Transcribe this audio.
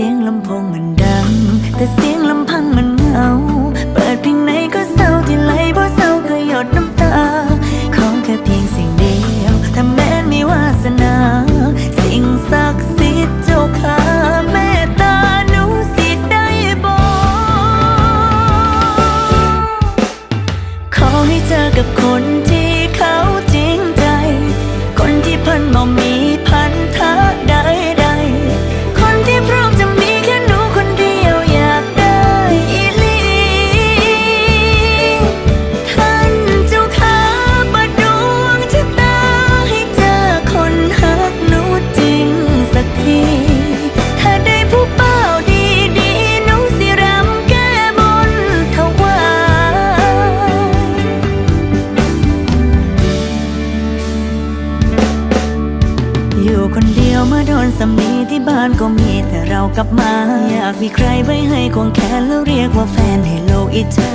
สียงลำโพงมันดัง แต่เสียงลำพังมันเหงา เปิดเพลงไหนก็เศร้าที่ไหลเพราะเศร้าก็หยดน้ำตา ของแค่เพียงสิ่งเดียวถ้าแม้นมีวาสนา สิ่งศักดิ์สิทธิ์เจ้าข้าเมตตาหนูสิได้บอก ขอให้เจอกับคน ยู่คนเดียวมาโดนสำนีที่บ้านก็มีแต่เรากลับมา อยากมีใครไว้ให้ควงแขนแล้วเรียกว่าแฟนให้โลกอิจฉา